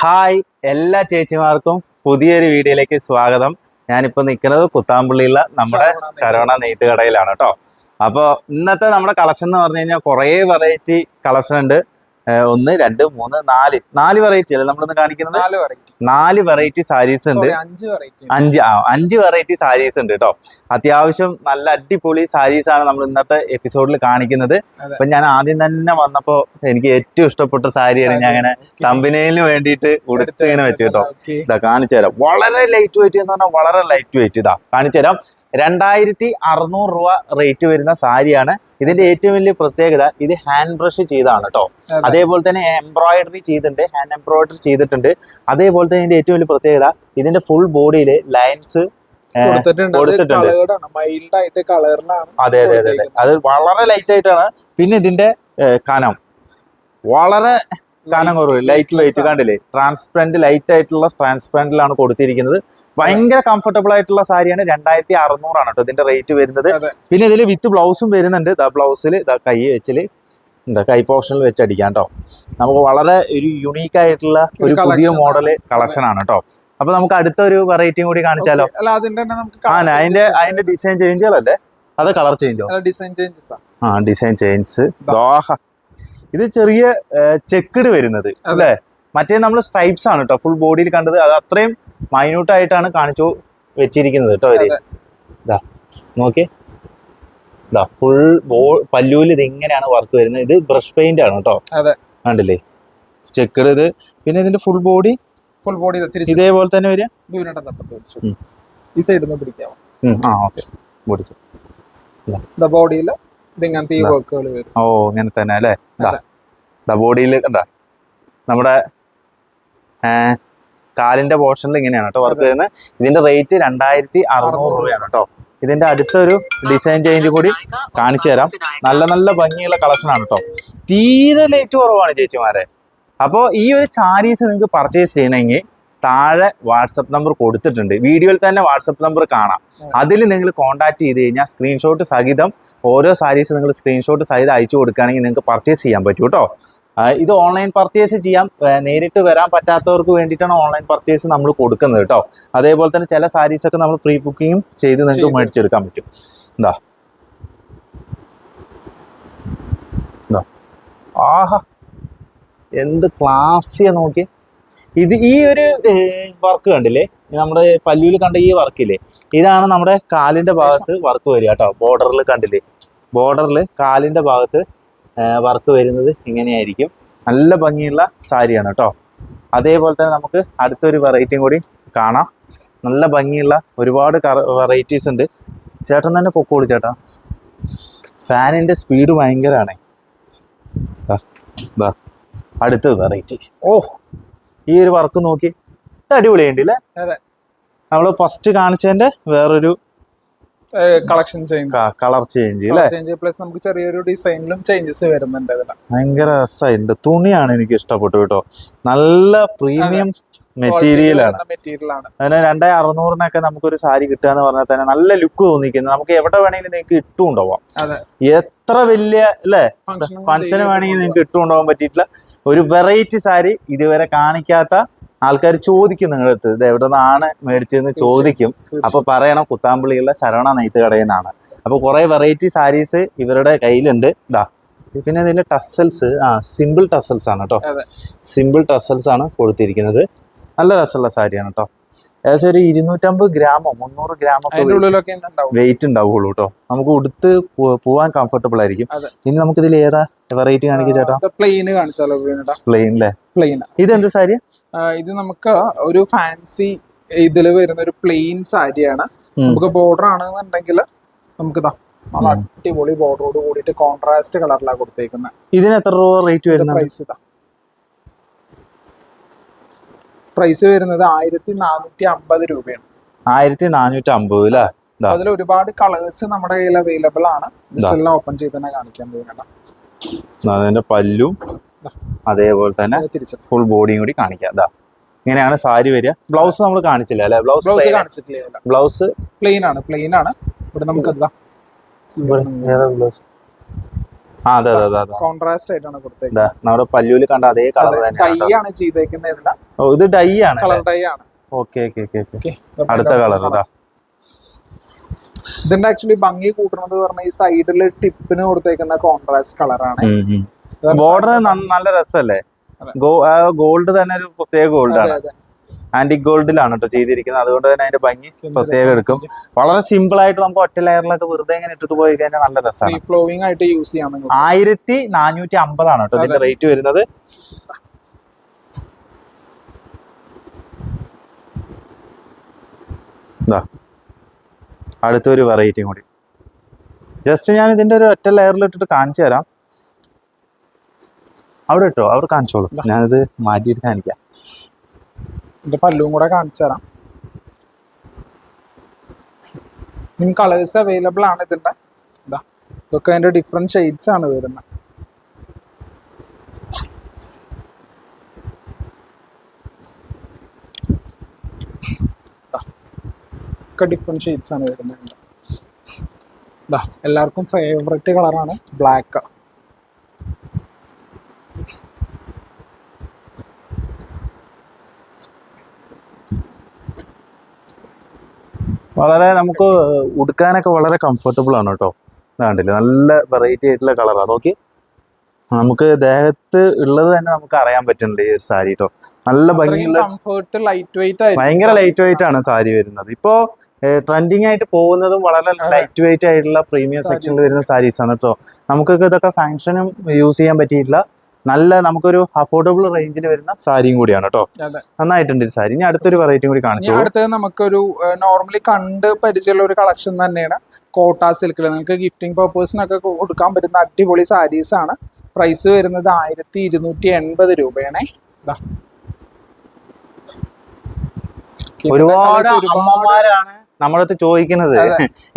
Hi എല്ലാ ചേച്ചിമാർക്കും പുതിയൊരു വീഡിയോയിലേക്ക് സ്വാഗതം. ഞാനിപ്പോ നിൽക്കുന്നത് കുത്താമ്പള്ളിയുള്ള നമ്മുടെ ശരവണ നെയ്ത്ത് കടയിലാണ്. കേട്ടോ. അപ്പോൾ ഇന്നത്തെ നമ്മുടെ കളക്ഷൻ എന്ന് പറഞ്ഞു കഴിഞ്ഞാൽ കുറേ വെറൈറ്റി കളക്ഷൻ ഉണ്ട്. ഒന്ന് രണ്ട് മൂന്ന് നാല്. നാല് വെറൈറ്റി അല്ലേ നമ്മളിന്ന് കാണിക്കുന്നത്? നാല് വെറൈറ്റി സാരീസ് ഉണ്ട്. അഞ്ച് ആ അഞ്ച് വെറൈറ്റി സാരീസ് ഉണ്ട് കേട്ടോ അത്യാവശ്യം നല്ല അടിപൊളി സാരീസ് ആണ് നമ്മൾ ഇന്നത്തെ എപ്പിസോഡിൽ കാണിക്കുന്നത്. അപ്പൊ ഞാൻ ആദ്യം തന്നെ വന്നപ്പോ എനിക്ക് ഏറ്റവും ഇഷ്ടപ്പെട്ട സാരിയാണ് ഞാൻ അങ്ങനെ തമ്പിനേലിന് വേണ്ടിയിട്ട് ഉടുത്ത് ഇങ്ങനെ വെച്ചു കേട്ടോ ഇതാ കാണിച്ചു തരാം. വളരെ ലൈറ്റ് വെയിറ്റ് എന്ന് പറഞ്ഞാൽ വളരെ ലൈറ്റ് വെയിറ്റ് ഇതാ. കാണിച്ചു തരാം. രണ്ടായിരത്തി അറുന്നൂറ് രൂപ റേറ്റ് വരുന്ന സാരിയാണ്. ഇതിന്റെ ഏറ്റവും വലിയ പ്രത്യേകത ഇത് ഹാൻഡ് ബ്രഷ് ചെയ്താണ് കേട്ടോ അതേപോലെ തന്നെ എംബ്രോയിഡറി ചെയ്തിട്ടുണ്ട് ഹാൻഡ് എംബ്രോയിഡറി ചെയ്തിട്ടുണ്ട്. അതേപോലെ തന്നെ ഇതിന്റെ ഏറ്റവും വലിയ പ്രത്യേകത ഇതിന്റെ ഫുൾ ബോഡിയിൽ ലൈൻസ് കൊടുത്തിട്ടുണ്ട്. അതെ അതെ അതെ അതെ അത്. വളരെ ലൈറ്റ് ആയിട്ടാണ്. പിന്നെ ഇതിന്റെ കനം. വളരെ കനം കുറവ്. ലൈറ്റ് വെയിറ്റ് കണ്ടില്ലേ? ട്രാൻസ്പെറന്റ് ലൈറ്റ് ആയിട്ടുള്ള ട്രാൻസ്പെറന്റിലാണ് കൊടുത്തിരിക്കുന്നത്. ഭയങ്കര കംഫർട്ടബിൾ ആയിട്ടുള്ള സാരിയാണ് രണ്ടായിരത്തി അറുന്നൂറാണ് കേട്ടോ ഇതിന്റെ റേറ്റ് വരുന്നത്. പിന്നെ ഇതിൽ വിത്ത് ബ്ലൗസും വരുന്നുണ്ട്. ദ ബ്ലൗസിൽ ദ കൈ വെച്ചിൽ. എന്താ കൈ പോർഷനിൽ വെച്ച് അടിക്കാം കേട്ടോ നമുക്ക് വളരെ ഒരു യുണീക്ക് ആയിട്ടുള്ള ഒരു പുതിയ മോഡൽ മോഡൽ. കളക്ഷൻ ആണ് കേട്ടോ അപ്പൊ നമുക്ക് അടുത്ത ഒരു വെറൈറ്റിയും കൂടി കാണിച്ചാലോ? അതിന്റെ അതിന്റെ ഡിസൈൻ ചേഞ്ചുകളല്ലേ അത് കളർ ചേഞ്ചോ ഡിസൈൻ ചേഞ്ചസ് ആ. ഡിസൈൻ ചേഞ്ച് ദോഹ ഇത് ചെറിയ ചെക്കിട് വരുന്നത് അല്ലേ? മറ്റേ നമ്മൾ സ്ട്രൈപ്സ് ആണ് കേട്ടോ ഫുൾ ബോഡിയിൽ കണ്ടത്. അത് അത്രയും മൈന്യൂട്ട് ആയിട്ടാണ് കാണിച്ചു വെച്ചിരിക്കുന്നത് കേട്ടോ അവർ. ഇതാ നോക്കി ഇതാ ഫുൾ ബോ പല്ലൂൽ ഇത് ഇങ്ങനെയാണ് വർക്ക് വരുന്നത്. ഇത് ബ്രഷ് പെയിന്റ് ആണ് കേട്ടോ. കണ്ടില്ലേ? ചെക്കിട് ഇത്. പിന്നെ ഇതിന്റെ ഫുൾ ബോഡി ഫുൾ ബോഡി ഇതേപോലെ തന്നെ വരിക? ഈ സൈഡിൽ നിന്ന് പിടിക്കാം ആ ഓക്കെ. ബോഡി ഇതിങ്ങനത്തെ ഈ വർക്കുകൾ വരും. ഓ ഇങ്ങനെ തന്നെ അല്ലേ? ബോഡിയിൽ കണ്ട. നമ്മുടെ കാലിന്റെ പോർഷനിൽ ഇങ്ങനെയാണ് കേട്ടോ വർക്ക്. ചെയ്യുന്നത്. ഇതിന്റെ റേറ്റ് രണ്ടായിരത്തി അറുന്നൂറ് രൂപയാണ് കേട്ടോ. ഇതിന്റെ അടുത്തൊരു ഡിസൈൻ ചേഞ്ച് കൂടി കാണിച്ചു തരാം. നല്ല നല്ല ഭംഗിയുള്ള കളക്ഷൻ ആണ് കേട്ടോ. തീരെ ലേറ്റ് കുറവാണ് ചേച്ചിമാരെ. അപ്പോൾ ഈ ഒരു സാരീസ് നിങ്ങൾക്ക് പർച്ചേസ് ചെയ്യണമെങ്കിൽ താഴെ വാട്സപ്പ് നമ്പർ കൊടുത്തിട്ടുണ്ട്. വീഡിയോയിൽ തന്നെ വാട്സപ്പ് നമ്പർ കാണാം. അതിൽ നിങ്ങൾ കോൺടാക്ട് ചെയ്ത് കഴിഞ്ഞാൽ സ്ക്രീൻഷോട്ട് സഹിതം ഓരോ സാരീസ് നിങ്ങൾ സ്ക്രീൻഷോട്ട് സഹിതം അയച്ചു കൊടുക്കുകയാണെങ്കിൽ നിങ്ങൾക്ക് പർച്ചേസ് ചെയ്യാൻ പറ്റും കേട്ടോ. ഇത് ഓൺലൈൻ പർച്ചേസ് ചെയ്യാം. നേരിട്ട് വരാൻ പറ്റാത്തവർക്ക് വേണ്ടിയിട്ടാണ് ഓൺലൈൻ പർച്ചേസ് നമ്മൾ കൊടുക്കുന്നത് കേട്ടോ. അതേപോലെ തന്നെ ചില സാരീസ് ഒക്കെ നമ്മൾ പ്രീ ബുക്കിങ്ങും ചെയ്ത് നിങ്ങൾക്ക് മേടിച്ചെടുക്കാൻ പറ്റും. എന്താ എന്താ ആഹാ. എന്ത് ക്ലാസ്സിയാ നോക്കി ഇത് ഈ ഒരു വർക്ക് കണ്ടില്ലേ? നമ്മുടെ പല്ലുവിൽ കണ്ട ഈ വർക്കില്ലേ? ഇതാണ് നമ്മുടെ കാലിന്റെ ഭാഗത്ത് വർക്ക് വരിക കേട്ടോ. ബോർഡറിൽ കണ്ടില്ലേ? ബോർഡറിൽ കാലിന്റെ ഭാഗത്ത് വർക്ക് വരുന്നത് ഇങ്ങനെയായിരിക്കും. നല്ല ഭംഗിയുള്ള സാരിയാണ് കേട്ടോ. അതേപോലെ തന്നെ നമുക്ക് അടുത്തൊരു വെറൈറ്റിയും കൂടി കാണാം. നല്ല ഭംഗിയുള്ള ഒരുപാട് വെറൈറ്റീസ് ഉണ്ട്. ചേട്ടൻ തന്നെ പൊക്കോളൂ ചേട്ടാ. ഫാനിന്റെ സ്പീഡ് ഭയങ്കരമാണ് അടുത്തത് വെറൈറ്റി. ഓ ഈ ഒരു വർക്ക് നോക്കി. ഇത് അടിപൊളിയുണ്ട് അല്ലേ. നമ്മൾ ഫസ്റ്റ് കാണിച്ചതിന്റെ വേറൊരു collection change colour change change plus നമുക്ക് ചെറിയൊരു ഡിസൈനിലും ചേഞ്ചസ് വരുന്നുണ്ട് ഭയങ്കര രസമുണ്ട് തുണിയാണ് എനിക്ക് ഇഷ്ടപ്പെട്ടു കേട്ടോ. നല്ല പ്രീമിയം മെറ്റീരിയൽ ആണ്. മെറ്റീരിയൽ ആണ്. അതിന് രണ്ടേ അറുന്നൂറിനൊക്കെ നമുക്കൊരു സാരി കിട്ടുക എന്ന് പറഞ്ഞാൽ തന്നെ നല്ല ലുക്ക് തോന്നിക്കുന്നത് നമുക്ക് എവിടെ വേണമെങ്കിലും നിങ്ങൾക്ക് ഇട്ടുകൊണ്ടുപോവാം. എത്ര വലിയ അല്ലേ ഫംഗ്ഷന് വേണമെങ്കിൽ നിങ്ങൾക്ക് ഇട്ടുകൊണ്ടുപോകാൻ പറ്റിയിട്ടുള്ള ഒരു വെറൈറ്റി സാരി ഇതുവരെ കാണിക്കാത്ത ആൾക്കാർ ചോദിക്കും നിങ്ങളുടെ അടുത്ത് ഇത് എവിടെ നിന്നാണ് മേടിച്ചതെന്ന് ചോദിക്കും അപ്പൊ പറയണം കുത്താമ്പള്ളിയുള്ള ശരവണ നെയ്ത്ത് കടയിൽ നിന്നാണ്. അപ്പൊ കുറെ വെറൈറ്റി സാരീസ് ഇവരുടെ കയ്യിലുണ്ട്. ഇതാ പിന്നെ ഇതിന്റെ ടസൽസ് ആ സിമ്പിൾ ടസൽസ് ആണ് കേട്ടോ. സിമ്പിൾ ടസൽസ് ആണ് കൊടുത്തിരിക്കുന്നത്. നല്ല രസമുള്ള സാരിയാണ് കേട്ടോ ഏകദേശം ഒരു ഇരുന്നൂറ്റമ്പത് ഗ്രാമോ മുന്നൂറ് ഗ്രാമോ വെയിറ്റ് ഉണ്ടാവുള്ളൂ കേട്ടോ നമുക്ക് ഉടുത്ത് പോവാൻ കംഫർട്ടബിൾ ആയിരിക്കും. ഇനി നമുക്ക് ഇതിൽ ഏതാ വെറൈറ്റി കാണിക്കുക ചേട്ടാ? പ്ലെയിൻ കാണിച്ചാലോ പ്ലെയിൻ അല്ലേ പ്ലെയിൻ ഇതെന്ത് സാരി? ഇത് നമുക്ക് ഒരു ഫാൻസി ഇതിൽ വരുന്ന ഒരു പ്ലെയിൻ സാരിയാണ്. നമുക്ക് ബോർഡർ ആണെന്നുണ്ടെങ്കിൽ നമുക്ക് ഇതാ അടിപൊളി ബോർഡറോട് കൂടിയിട്ട് കോൺട്രാസ്റ്റ് കളറിലാണ് കൊടുത്തേക്കുന്നത് ഇതിന് എത്ര രൂപ റേറ്റ് വരുന്ന പ്രൈസ് ഇതാ. പ്രൈസ് വരുന്നത് ആയിരത്തി നാനൂറ്റി അമ്പത് രൂപയാണ്. ആയിരത്തി നാനൂറ്റി അമ്പത് അല്ലേ അതിൽ ഒരുപാട് കളേഴ്സ് നമ്മുടെ കയ്യിൽ അവൈലബിൾ ആണ്. എല്ലാം ഓപ്പൺ ചെയ്ത് തന്നെ കാണിക്കാൻ പോകുന്നുണ്ട് അതിന്റെ പല്ലും അതേപോലെ തന്നെ ഫുൾ ബോഡിയും കൂടി കാണിക്കാം. ഇങ്ങനെയാണ് സാരി വരിക. ബ്ലൗസ് നമ്മൾ കാണിച്ചില്ല അല്ലെ? ബ്ലൗസ് ബ്ലൗസ് കാണിച്ചിട്ടില്ല. ബ്ലൗസ് പ്ലെയിൻ ആണ് പ്ലെയിൻ ആണ്. ഇവിടെ നമുക്ക് ഇതാ ബ്ലൗസ് ആ അതെ അതെ അതെ അതെ കോൺട്രാസ്റ്റ് ആയിട്ടാണ് കൊടുത്തേക്കുന്നത്. നമ്മുടെ പല്ലൂൽ കണ്ട അതേ കളർ കേട്ടോ. ആണ് ചെയ്തേക്കുന്നത് ഇതില. ഓ ഇത് ഡൈ ആണ് കളർ ഡൈ ആണ്. Okay okay okay okay. Okay അടുത്ത കളർ അതാ ഇതിന്റെ ആക്ച്വലി ഭംഗി കൂട്ടണത് പറഞ്ഞ ഈ സൈഡിൽ ടിപ്പിന് കൊടുത്തേക്കുന്ന കോൺട്രാസ്റ്റ് കളറാണ് ബോർഡർ നല്ല രസല്ലേ? ഗോൾഡ് തന്നെ ഒരു പ്രത്യേക ഗോൾഡ് ആണ്. അതെ ആന്റിക് ഗോൾഡിലാണ് കേട്ടോ ചെയ്തിരിക്കുന്നത്. അതുകൊണ്ട് തന്നെ അതിന്റെ ഭംഗി പ്രത്യേകം എടുക്കും. വളരെ സിമ്പിൾ ആയിട്ട് നമുക്ക് ഒറ്റ ലെയറിലൊക്കെ വെറുതെ ഇങ്ങനെ ഇട്ടിട്ട് പോയി കഴിഞ്ഞാൽ നല്ല രസമാണ് ഫ്ലോയിങ് ആയിട്ട് യൂസ് ചെയ്യാൻ ആയിരത്തി നാനൂറ്റി അമ്പതാണ് കേട്ടോ ഇതിന്റെ റേറ്റ് വരുന്നത്. അടുത്തൊരു വെറൈറ്റിയും കൂടി. ജസ്റ്റ് ഞാൻ ഇതിന്റെ ഒരു ഒറ്റ ലെയറിൽ ഇട്ടിട്ട് കാണിച്ചു തരാം. അവിടെ ഇട്ടോ? അവിടെ കാണിച്ചോളൂ. ഞാനിത് മാറ്റിയിട്ട് കാണിക്കാം. ഇതിന്റെ പല്ലും കൂടെ കാണിച്ചു തരാം. കളേഴ്സ് അവൈലബിൾ ആണ് ഇതിന്റെ. ഇതാ ഇതൊക്കെ അതിന്റെ ഡിഫറെന്റ് ഷെയ്ഡ്സ് ആണ് വരുന്നത് ഡിഫറെന്റ് ഷെയ്ഡ്സ് ആണ് വരുന്നത് ഇതാ എല്ലാവർക്കും ഫേവറേറ്റ് കളറാണ് ബ്ലാക്ക് വളരെ നമുക്ക് ഉടുക്കാനൊക്കെ വളരെ കംഫർട്ടബിൾ ആണ് കേട്ടോ. ഇതാണ്ടില്ലേ നല്ല വെറൈറ്റി ആയിട്ടുള്ള കളറാണ് നോക്കി. നമുക്ക് ദേഹത്ത് ഉള്ളത് തന്നെ നമുക്ക് അറിയാൻ പറ്റുന്നുണ്ട് ഈ ഒരു സാരി കേട്ടോ. നല്ല ഭംഗിയുള്ള ഭയങ്കര ലൈറ്റ് വെയിറ്റ് ആണ്. സാരി വരുന്നത്. ഇപ്പോ ട്രെൻഡിങ് ആയിട്ട് പോകുന്നതും വളരെ ലൈറ്റ് വെയിറ്റ് ആയിട്ടുള്ള പ്രീമിയം സെക്ഷനിൽ വരുന്ന സാരീസ് ആണ് കേട്ടോ. നമുക്കൊക്കെ ഇതൊക്കെ ഫങ്ഷനും യൂസ് ചെയ്യാൻ പറ്റിയിട്ടുള്ള നല്ല നമുക്കൊരു അഫോർഡബിൾ റേഞ്ചിൽ വരുന്ന സാരിയും കൂടിയാണ് കേട്ടോ നന്നായിട്ടുണ്ട് ഈ സാരി. ഇനി അടുത്തൊരു വെറൈറ്റിയും കൂടി കാണിച്ചു അടുത്തത് നമുക്കൊരു നോർമലി കണ്ട് പരിചയമുള്ള ഒരു കളക്ഷൻ തന്നെയാണ് കോട്ട സിൽക്കിൽ നിങ്ങൾക്ക് ഗിഫ്റ്റിംഗ് പർപ്പസിനൊക്കെ കൊടുക്കാൻ പറ്റുന്ന അടിപൊളി സാരീസ് ആണ്. പ്രൈസ് വരുന്നത് ആയിരത്തി ഇരുന്നൂറ്റി എൺപത് രൂപയാണേ. ഒരുപാട് അമ്മമാരാണ് നമ്മളടുത്ത് ചോദിക്കുന്നത്.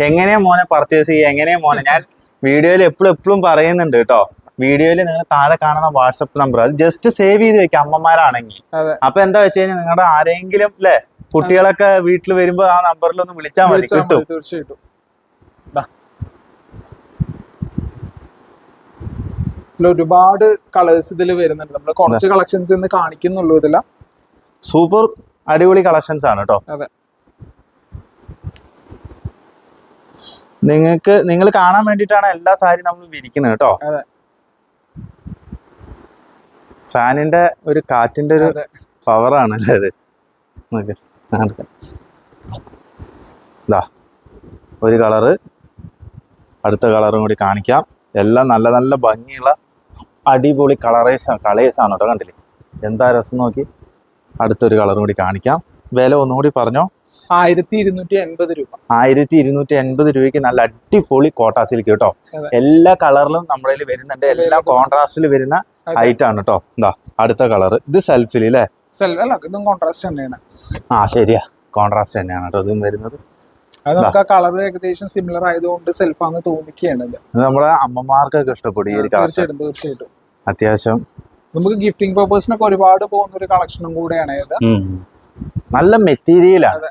എങ്ങനെയാ മോനെ പർച്ചേസ് ചെയ്യുക എങ്ങനെയാ മോനെ? ഞാൻ വീഡിയോയിൽ എപ്പോഴും എപ്പോഴും പറയുന്നുണ്ട് കേട്ടോ വീഡിയോയിൽ നിങ്ങൾ താഴെ കാണുന്ന വാട്സപ്പ് നമ്പർ അത് ജസ്റ്റ് സേവ് ചെയ്ത് വെക്കാം അമ്മമാരാണെങ്കിൽ. അപ്പൊ എന്താ വെച്ച് കഴിഞ്ഞാൽ നിങ്ങളുടെ ആരെങ്കിലും അല്ലെ കുട്ടികളൊക്കെ വീട്ടിൽ വരുമ്പോ ആ നമ്പറിൽ ഒന്ന് വിളിച്ചാൽ മതി കിട്ടും. തീർച്ചയായിട്ടും. ഒരുപാട് കളേഴ്സ് ഇതിൽ വരുന്നുണ്ട്. നമ്മൾ കുറച്ച് കളക്ഷൻസ് ഇന്ന് കാണിക്കുന്നുള്ളൂ ഇതില. സൂപ്പർ അടിപൊളി കളക്ഷൻസ് ആണ് കേട്ടോ അതെ. നിങ്ങൾക്ക് നിങ്ങൾ കാണാൻ വേണ്ടിയിട്ടാണ് എല്ലാ സാരി നമ്മൾ വിരിക്കുന്നത് കേട്ടോ അതെ. ഫാനിന്റെ ഒരു കാറ്റിന്റെ ഒരു പവറാണ് അല്ലേ അത്? ഇത് നോക്ക്. ഒരു കളറ് അടുത്ത കളറും കൂടി കാണിക്കാം. എല്ലാം നല്ല നല്ല ഭംഗിയുള്ള അടിപൊളി കളറേസ് കളേഴ്സ് ആണ് കേട്ടോ കണ്ടില്ലേ? എന്താ രസം നോക്കി? അടുത്തൊരു കളറും കൂടി കാണിക്കാം. വില ഒന്നും കൂടി പറഞ്ഞോ? ആയിരത്തി ഇരുന്നൂറ്റി എൺപത് രൂപ. ആയിരത്തി ഇരുന്നൂറ്റി എൺപത് രൂപയ്ക്ക് നല്ല അടിപൊളി കോട്ടാ സിൽക്ക് കേട്ടോ. എല്ലാ കളറിലും നമ്മുടെ വരുന്നുണ്ട്. എല്ലാ കോൺട്രാസ്റ്റിൽ വരുന്ന ഹൈറ്റ് ഐറ്റം ആണ് കേട്ടോ. എന്താ അടുത്ത കളർ ഇത് സെൽഫിൽ അല്ലേ സെൽഫ് അല്ല ഇതും കോൺട്രാസ്റ്റ് തന്നെയാണ്. ആ ശരിയാ. കോൺട്രാസ്റ്റ് തന്നെയാണ് കേട്ടോ ഇതും വരുന്നത്. അത് നമുക്ക് ആ കളർ ഏകദേശം സിമിലർ ആയതുകൊണ്ട് സെൽഫാന്ന് തോന്നിക്കുകയാണ് നമ്മുടെ അമ്മമാർക്കൊക്കെ ഇഷ്ടപ്പെടും ഈ ഒരു തീർച്ചയായിട്ടും തീർച്ചയായിട്ടും. അത്യാവശ്യം. നമുക്ക് ഗിഫ്റ്റിംഗ് പർപ്പസിനൊക്കെ ഒരുപാട് പോകുന്ന ഒരു കളക്ഷനും കൂടെയാണ് ഇത്. നല്ല മെറ്റീരിയലാണ്.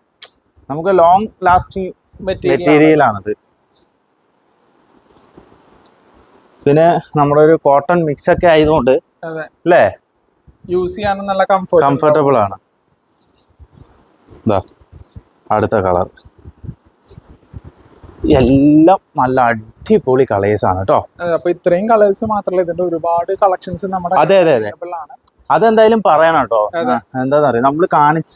നമുക്ക് ലോങ് ലാസ്റ്റിംഗ് മെറ്റീരിയൽ ആണത്. പിന്നെ നമ്മുടെ ഒരു കോട്ടൺ മിക്സ് ഒക്കെ ആയതുകൊണ്ട് അല്ലേ യൂസ് ചെയ്യാനും നല്ല കംഫർട്ട് കംഫർട്ടബിൾ ആണ്. അടുത്ത കളർ എല്ലാം നല്ല അടിപൊളി കളേഴ്സ് ആണ് കേട്ടോ അപ്പൊ ഇത്രയും കളേഴ്സ് മാത്രമല്ല ഇതിന്റെ ഒരുപാട് കളക്ഷൻസ് നമ്മുടെ അതെ അതെ അതെ. അതെന്തായാലും പറയണം കേട്ടോ അതെ. എന്താന്ന് അറിയാം നമ്മൾ കാണിച്ച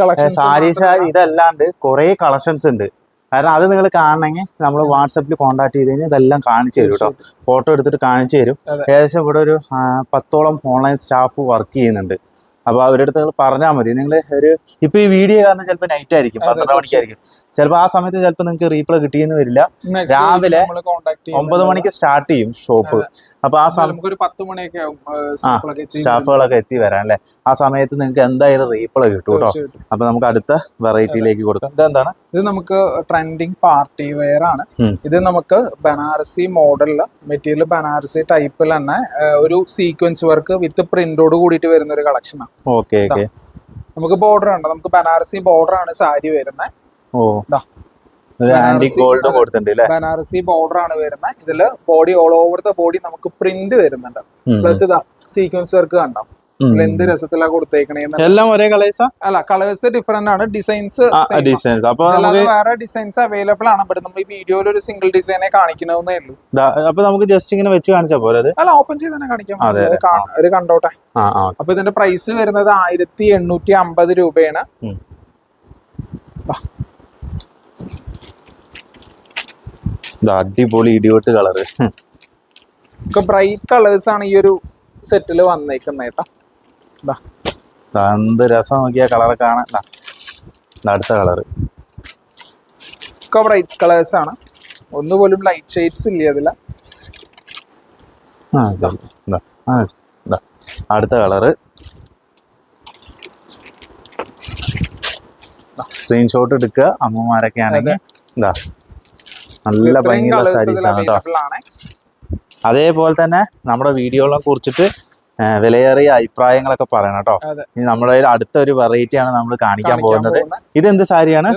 കളക്ഷൻസ് സാരീസ് ഇതല്ലാണ്ട് കുറേ കളക്ഷൻസ് ഉണ്ട്. കാരണം അത് നിങ്ങൾ കാണണമെങ്കിൽ നമ്മൾ വാട്സപ്പിൽ കോൺടാക്ട് ചെയ്ത് കഴിഞ്ഞാൽ ഇതെല്ലാം കാണിച്ചു തരും കേട്ടോ ഫോട്ടോ എടുത്തിട്ട് കാണിച്ചു തരും. ഏകദേശം ഇവിടെ ഒരു പത്തോളം ഓൺലൈൻ സ്റ്റാഫ് വർക്ക് ചെയ്യുന്നുണ്ട്. അപ്പൊ അവരുടെ അടുത്ത് നിങ്ങൾ പറഞ്ഞാൽ മതി. നിങ്ങൾ ഒരു ഇപ്പൊ ഈ വീഡിയോ കാരണം ചിലപ്പോൾ നൈറ്റ് ആയിരിക്കും പന്ത്രണ്ട് മണിക്കായിരിക്കും ചിലപ്പോൾ ആ സമയത്ത് ചിലപ്പോൾ നിങ്ങൾക്ക് റീപ്ലൈ കിട്ടിയെന്ന് വരില്ല. രാവിലെ ഒമ്പത് മണിക്ക് സ്റ്റാർട്ട് ചെയ്യും ഷോപ്പ് അപ്പൊ ആ സമയം സ്റ്റാഫുകളൊക്കെ എത്തി വരാൻ അല്ലേ? ആ സമയത്ത് നിങ്ങൾക്ക് എന്തായാലും റീപ്ലൈ കിട്ടും കേട്ടോ അപ്പോൾ അപ്പൊ നമുക്ക് അടുത്ത വെറൈറ്റിയിലേക്ക് കൊടുക്കാം. ഇതെന്താണ്? ഇത് നമുക്ക് ട്രെൻഡിങ് പാർട്ടി വെയർ ആണ്. ഇത് നമുക്ക് ബനാറസി മോഡലിൽ മെറ്റീരിയൽ ബനാറസി ടൈപ്പിൽ തന്നെ ഒരു സീക്വൻസ് വർക്ക് വിത്ത് പ്രിന്റോട് കൂടിയിട്ട് വരുന്ന ഒരു കളക്ഷനാണ് ഓക്കെ ഓക്കെ നമുക്ക് ബോർഡർ ഉണ്ട്. നമുക്ക് ബനാറസി ബോർഡർ ആണ് സാരി വരുന്നത് ഓ. ഗോൾഡ് കൊടുത്തിട്ടുണ്ട് ബനാറസി ബോർഡർ ആണ് വരുന്നത് ഇതിൽ body all over the body നമുക്ക് പ്രിന്റ് വരുന്നുണ്ട്. പ്ലസ് ഇതാ സീക്വൻസ് വർക്ക് കണ്ടോ? എന്ത് രസത്തിലാ കൊടുത്തേക്കണേന്ന് എല്ലാം ഒരേ കളേഴ്സാ അല്ല കളേഴ്സ് ഡിഫറെന്റ് ആണ്. ഡിസൈൻസ് ഡിസൈൻസ് അപ്പൊ വേറെ ഡിസൈൻസ് അവൈലബിൾ ആണ്. ബട്ട് നമ്മൾ ഈ വീഡിയോയിൽ ഒരു സിംഗിൾ ഡിസൈനെ കാണിക്കണമെന്നേ ഉള്ളൂ. അപ്പൊ നമുക്ക് ജസ്റ്റ് ഇങ്ങനെ വെച്ച് കാണിച്ചാ പോലെ അല്ല ഓപ്പൺ ചെയ്ത് തന്നെ കാണിക്കാം. ഒരു കണ്ടോട്ടെ. അപ്പൊ ഇതിന്റെ പ്രൈസ് വരുന്നത് ആയിരത്തി എണ്ണൂറ്റി അമ്പത് രൂപയാണ് അടിപൊളി ഇടിയോട്ട് കളറ് ബ്രൈറ്റ് കളേഴ്സ് ആണ് ഈ ഒരു സെറ്റിൽ വന്നേക്കുന്നേട്ടാ എന്ത് രസം നോക്കിയ ദാ, ദാ അടുത്ത കളറ് ഒക്കെ ബ്രൈറ്റ് കളേഴ്സ് ആണ്. ഒന്നുപോലും ലൈറ്റ് ഷെയ്ഡ്സ് ഇല്ല അതില അടുത്ത കളറ് സ്ക്രീൻഷോട്ട് എടുക്കുക. അമ്മമാരൊക്കെ ആണെങ്കിൽ എന്താ നല്ല ഭംഗിയുള്ള ആണ്. കേട്ടോ അതേപോലെ തന്നെ നമ്മുടെ വീഡിയോകളെ കുറിച്ചിട്ട് വിലയേറിയ അഭിപ്രായങ്ങളൊക്കെ പറയണം കേട്ടോ. ഇനി നമ്മുടെ അടുത്ത ഒരു വെറൈറ്റി ആണ് നമ്മൾ കാണിക്കാൻ പോകുന്നത്. ഇത് എന്ത് സാരിയാണ്?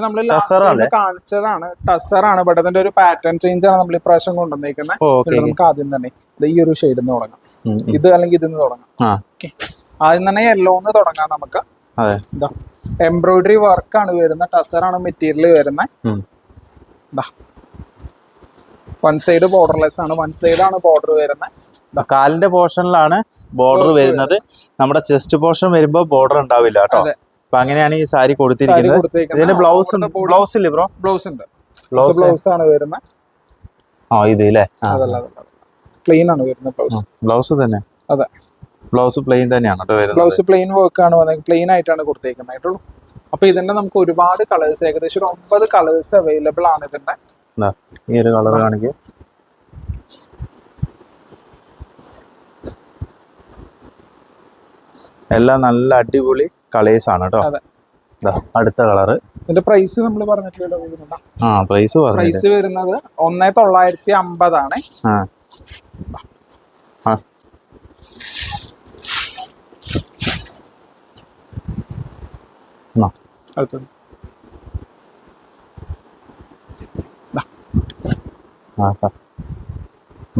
കാണിച്ചതാണ്. ടസറാണ് ബട്ട് അതിന്റെ ഒരു പാറ്റേൺ ചേഞ്ച് ആണ് നമ്മൾ ഇപ്രാവശ്യം കൊണ്ടുവന്നേക്കുന്നത്. നമുക്ക് ആദ്യം തന്നെ ഈ ഒരു ഷെയ്ഡിൽ നിന്ന് തുടങ്ങാം. ഇത് അല്ലെങ്കിൽ ഇതിന്ന് തുടങ്ങാം. ആദ്യം തന്നെ യെല്ലോന്ന് തുടങ്ങാം നമുക്ക്. എംബ്രോയിഡറി വർക്ക് ആണ് വരുന്ന ടസറാണ് മെറ്റീരിയൽ വരുന്നത്. വൺ സൈഡ് ബോർഡർലെസ് ആണ് വൺ സൈഡ് ആണ് ബോർഡർ വരുന്നത്. കാലിന്റെ പോർഷനിലാണ് ബോർഡർ വരുന്നത്. നമ്മുടെ ചെസ്റ്റ് പോർഷൻ വരുമ്പോൾ ബോർഡർ ഉണ്ടാവില്ല കേട്ടോ. അപ്പൊ അങ്ങനെയാണ് ഈ സാരി കൊടുത്തിരിക്കുന്നത്. ഇതിന് ബ്ലൗസ് ബ്ലൗസ് ഇല്ലേ ബ്രോ ബ്ലൗസ് ഉണ്ട്. ബ്ലൗസ് ബ്ലൗസ് ആണ് വരുന്നത്. ആ ഇത് അല്ലേ പ്ലെയിൻ ആണ് വരുന്നത് ബ്ലൗസ് ബ്ലൗസ് തന്നെ. അതെ. ബ്ലൗസ് പ്ലെയിൻ തന്നെയാണ് വരുന്നത്. ബ്ലൗസ് പ്ലെയിൻ വർക്ക് ആണ് വന്നത്. പ്ലെയിൻ ആയിട്ടാണ് കൊടുത്തേക്കുന്നത്. ആയിട്ടുള്ളൂ അപ്പൊ ഇതിന്റെ നമുക്ക് ഒരുപാട് കളേഴ്സ് ഏകദേശം ഒരു ഒമ്പത് കളേഴ്സ് അവൈലബിൾ ആണ് ഇതിന്റെ. ഈ ഒരു കളർ കാണിക്കുക എല്ലാം നല്ല അടിപൊളി കളേഴ്സ് ആണ് കേട്ടോ അടുത്ത കളറ് ഇതിന്റെ പ്രൈസ് നമ്മൾ പറഞ്ഞിട്ടില്ലല്ലോ? ആ പ്രൈസ് പ്രൈസ് വരുന്നത് ഒന്നേ തൊള്ളായിരത്തി അമ്പതാണ്.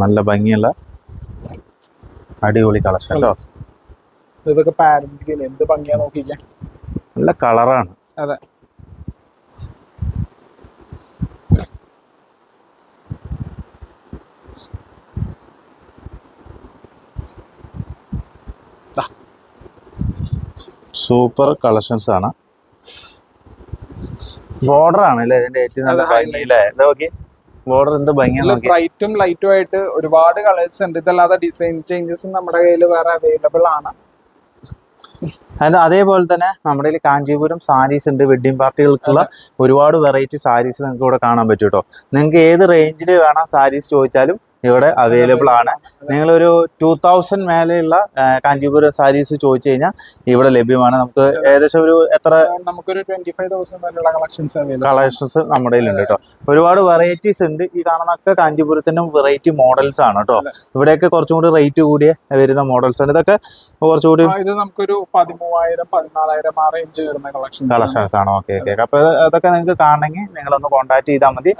നല്ല ഭംഗിയുള്ള അടിപൊളി കളക്ഷൻ കേട്ടോ ഇതൊക്കെ പാരന്റിൽ എന്ത് ഭംഗിയാ നോക്കിക്കാൻ നല്ല കളറാണ്. അതെ. സൂപ്പർ കളക്ഷൻസ് ആണ്. ബോർഡർ ആണ് അല്ലേ? ഇതിന്റെ ഏറ്റവും നല്ല ഭംഗി അല്ലേ? നോക്കി ബോർഡർ എന്ത് ഭംഗിയാ ഇതിൽ നോക്കി ബ്രൈറ്റും ലൈറ്റും ആയിട്ട് ഒരുപാട് കളേഴ്സ് ഉണ്ട്. ഇതല്ലാതെ ഡിസൈൻ ചേഞ്ചസും നമ്മുടെ കയ്യിൽ വേറെ അവൈലബിൾ ആണ്. അതിന്റെ അതേപോലെ തന്നെ നമ്മുടെ കയ്യിൽ കാഞ്ചീപുരം സാരീസ് ഉണ്ട് വെഡ്ഡിംഗ് പാർട്ടികൾക്കുള്ള ഒരുപാട് വെറൈറ്റി സാരീസ് നിങ്ങൾക്ക് ഇവിടെ കാണാൻ പറ്റും കേട്ടോ നിങ്ങൾക്ക് ഏത് റേഞ്ചിൽ വേണം സാരീസ് ചോദിച്ചാലും ഇവിടെ അവൈലബിൾ ആണ്. നിങ്ങളൊരു ടു തൗസൻഡ് മേലെയുള്ള കാഞ്ചീപുരം സാരീസ് ചോദിച്ചു കഴിഞ്ഞാൽ ഇവിടെ ലഭ്യമാണ്. നമുക്ക് ഏകദേശം ഒരു എത്ര നമുക്കൊരു ട്വന്റി ഫൈവ് തൗസൻഡ് വരെയുള്ള കളക്ഷൻസ് കളക്ഷൻസ് നമ്മുടെ കയ്യിലുണ്ട് കേട്ടോ. ഒരുപാട് വെറൈറ്റീസ് ഉണ്ട്. ഈ കാണുന്നൊക്കെ കാഞ്ചീപുരത്തിന്റെ വെറൈറ്റി മോഡൽസ് ആണ് കേട്ടോ. ഇവിടെയൊക്കെ കുറച്ചും കൂടി റേറ്റ് കൂടിയ വരുന്ന മോഡൽസ് ആണ്. ഇതൊക്കെ കുറച്ചുകൂടി ഇത് നമുക്കൊരു പതിമൂവായിരം പതിനാലായിരം ആ റേഞ്ച് വരുന്ന കളക്ഷൻ കളക്ഷൻസ് ആണ്. ഓക്കെ ഓക്കെ അപ്പൊ അതൊക്കെ നിങ്ങൾക്ക് കാണണമെങ്കിൽ നിങ്ങളൊന്ന് കോൺടാക്ട് ചെയ്താൽ മതി.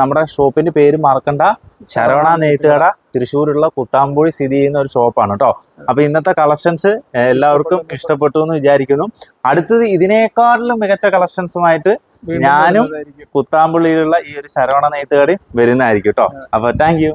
നമ്മുടെ ഷോപ്പിന്റെ പേര് മറക്കണ്ട. ശരവണ നെയ്ത്തുകട തൃശ്ശൂരുള്ള കുത്താമ്പുഴി സ്ഥിതി ചെയ്യുന്ന ഒരു ഷോപ്പാണ് കേട്ടോ. അപ്പൊ ഇന്നത്തെ കളക്ഷൻസ് എല്ലാവർക്കും ഇഷ്ടപ്പെട്ടു എന്ന് വിചാരിക്കുന്നു. അടുത്തത് ഇതിനേക്കാളിലും മികച്ച കളക്ഷൻസുമായിട്ട് ഞാനും കുത്താമ്പുള്ളിയിലുള്ള ഈ ഒരു ശരവണ നെയ്ത്തുകടയും വരുന്നതായിരിക്കും കേട്ടോ. അപ്പൊ താങ്ക് യു